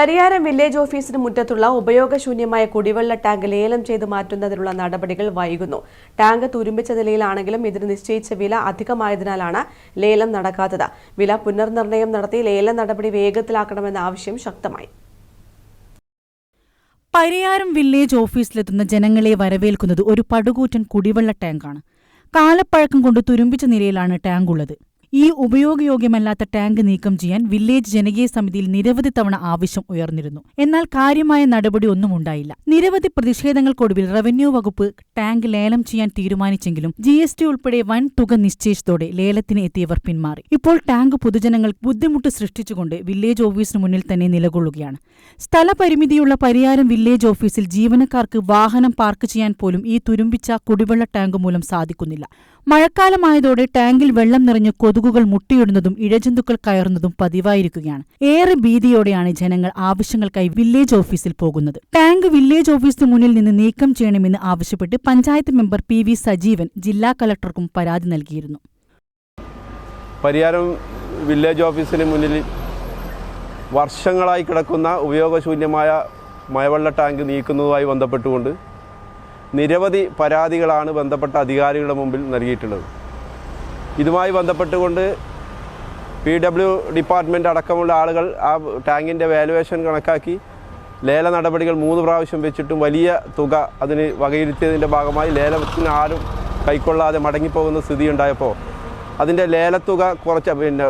Pariyaram village ഓഫീസിന് മുറ്റത്തുള്ള ഉപയോഗശൂന്യമായ കുടിവെള്ള ടാങ്ക് ലേലം ചെയ്ത് മാറ്റുന്നതിനുള്ള നടപടികൾ വൈകുന്നു. ടാങ്ക് തുരുമ്പിച്ച നിലയിലാണെങ്കിലും ഇതിന് നിശ്ചയിച്ച വില അധികമായതിനാലാണ് ലേലം നടക്കാത്തത്. വില പുനർനിർണയം നടത്തി ലേല നടപടി വേഗത്തിലാക്കണമെന്ന ആവശ്യം ശക്തമായി. പരിയാരം വില്ലേജ് ഓഫീസിലെത്തുന്ന ജനങ്ങളെ വരവേൽക്കുന്നത് ഒരു പടുകൂറ്റൻ കുടിവെള്ള ടാങ്കാണ്. കാലപ്പഴക്കം കൊണ്ട് തുരുമ്പിച്ച നിലയിലാണ് ടാങ്ക് ഉള്ളത് ഈ ഉപയോഗയോഗ്യമല്ലാത്ത ടാങ്ക് നീക്കം ചെയ്യാൻ വില്ലേജ് ജനകീയ സമിതിയിൽ നിരവധി തവണ ആവശ്യം ഉയർന്നിരുന്നു. എന്നാൽ കാര്യമായ നടപടി ഒന്നും ഉണ്ടായില്ല. നിരവധി പ്രതിഷേധങ്ങൾക്കൊടുവിൽ റവന്യൂ വകുപ്പ് ടാങ്ക് ലേലം ചെയ്യാൻ തീരുമാനിച്ചെങ്കിലും ജി എസ് ടി ഉൾപ്പെടെ വൻ തുക നിശ്ചയിച്ചതോടെ ലേലത്തിന് എത്തിയവർ പിന്മാറി. ഇപ്പോൾ ടാങ്ക് പൊതുജനങ്ങൾ ബുദ്ധിമുട്ട് സൃഷ്ടിച്ചുകൊണ്ട് വില്ലേജ് ഓഫീസിന് മുന്നിൽ തന്നെ നിലകൊള്ളുകയാണ്. സ്ഥലപരിമിതിയുള്ള പരിയാരം വില്ലേജ് ഓഫീസിൽ ജീവനക്കാർക്ക് വാഹനം പാർക്ക് ചെയ്യാൻ പോലും ഈ തുരുമ്പിച്ച കുടിവെള്ള ടാങ്ക് മൂലം സാധിക്കുന്നില്ല. മഴക്കാലമായതോടെ ടാങ്കിൽ വെള്ളം നിറഞ്ഞ് കൊതുകുകൾ മുട്ടിയിടുന്നതും ഇഴജന്തുക്കൾ കയറുന്നതും പതിവായിരിക്കുകയാണ്. ഏറെ ഭീതിയോടെയാണ് ജനങ്ങൾ ആവശ്യങ്ങൾക്കായി വില്ലേജ് ഓഫീസിൽ പോകുന്നത്. ടാങ്ക് വില്ലേജ് ഓഫീസിന് മുന്നിൽ നിന്ന് നീക്കം ചെയ്യണമെന്ന് ആവശ്യപ്പെട്ട് panchayat member P V Sajeevan ജില്ലാ കളക്ടർക്കും പരാതി നൽകിയിരുന്നു. പരിയാരം വില്ലേജ് ഓഫീസിന് മുന്നിൽ വർഷങ്ങളായി കിടക്കുന്ന ഉപയോഗശൂന്യമായ മഴവെള്ള ടാങ്ക് നീക്കുന്നതുമായി ബന്ധപ്പെട്ടുകൊണ്ട് നിരവധി പരാതികളാണ് ബന്ധപ്പെട്ട അധികാരികളുടെ മുമ്പിൽ നൽകിയിട്ടുള്ളത്. ഇതുമായി ബന്ധപ്പെട്ടുകൊണ്ട് പി ഡബ്ല്യു ഡിപ്പാർട്ട്മെന്റ് അടക്കമുള്ള ആളുകൾ ആ ടാങ്കിന്റെ വാലുവേഷൻ കണക്കാക്കി ലേല നടപടികൾ മൂന്ന് പ്രാവശ്യം വെച്ചിട്ടും വലിയ തുക അതിന് വകയിരുത്തിയതിന്റെ ഭാഗമായി ലേലത്തിന് ആരും കൈക്കൊള്ളാതെ മടങ്ങിപ്പോകുന്ന സ്ഥിതി ഉണ്ടായപ്പോൾ അതിന്റെ ലേലത്തുക കുറച്ച് പിന്നെ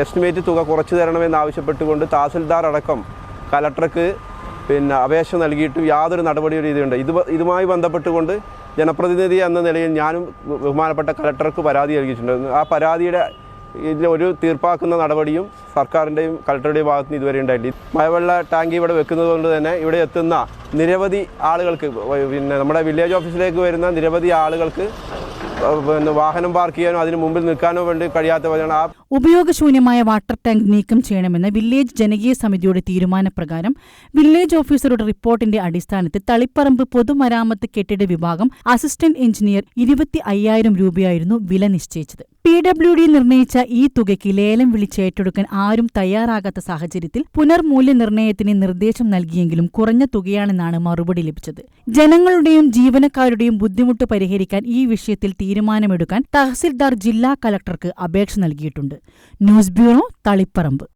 എസ്റ്റിമേറ്റ് തുക കുറച്ച് തരണമെന്ന് ആവശ്യപ്പെട്ടുകൊണ്ട് തഹസിൽദാർ അടക്കം കലക്ടർക്ക് പിന്നെ അപേക്ഷ നൽകിയിട്ടും യാതൊരു നടപടിയും രീതിയുണ്ട് ഇത് ഇതുമായി ബന്ധപ്പെട്ടുകൊണ്ട് ജനപ്രതിനിധി എന്ന നിലയിൽ ഞാനും ബഹുമാനപ്പെട്ട കലക്ടർക്ക് പരാതി നൽകിയിട്ടുണ്ട്. ആ പരാതിയുടെ ഇതിൽ ഒരു തീർപ്പാക്കുന്ന നടപടിയും സർക്കാരിന്റെയും കലക്ടറുടെയും ഭാഗത്തുനിന്ന് ഇതുവരെ ഉണ്ടായിട്ടില്ല. മഴവെള്ള ടാങ്ക് ഇവിടെ വെക്കുന്നത് കൊണ്ട് തന്നെ ഇവിടെ എത്തുന്ന നിരവധി ആളുകൾക്ക് പിന്നെ നമ്മുടെ വില്ലേജ് ഓഫീസിലേക്ക് വരുന്ന നിരവധി ആളുകൾക്ക് വാഹനം പാർക്ക് ചെയ്യാനോ അതിന് മുമ്പിൽ നിൽക്കാനോ വേണ്ടി കഴിയാത്തവരാണ് ആ ഉപയോഗശൂന്യമായ വാട്ടർ ടാങ്ക് നീക്കം ചെയ്യണമെന്ന വില്ലേജ് ജനകീയ സമിതിയുടെ തീരുമാനപ്രകാരം വില്ലേജ് ഓഫീസറുടെ റിപ്പോർട്ടിന്റെ അടിസ്ഥാനത്തിൽ തളിപ്പറമ്പ് പൊതുമരാമത്ത് കെട്ടിട വിഭാഗം അസിസ്റ്റന്റ് എഞ്ചിനീയർ ഇരുപത്തി അയ്യായിരം രൂപയായിരുന്നു വില നിശ്ചയിച്ചത്. പി ഡബ്ല്യു ഡി നിർണയിച്ച ഈ തുകയ്ക്ക് ലേലം വിളിച്ചേറ്റെടുക്കാൻ ആരും തയ്യാറാകാത്ത സാഹചര്യത്തിൽ പുനർമൂല്യനിർണയത്തിന് നിർദ്ദേശം നൽകിയെങ്കിലും കുറഞ്ഞ തുകയാണെന്നാണ് മറുപടി ലഭിച്ചത്. ജനങ്ങളുടെയും ജീവനക്കാരുടെയും ബുദ്ധിമുട്ട് പരിഹരിക്കാൻ ഈ വിഷയത്തിൽ തീരുമാനമെടുക്കാൻ തഹസിൽദാർ ജില്ലാ കലക്ടർക്ക് അപേക്ഷ നൽകിയിട്ടുണ്ട്. News bureau Taliparamba.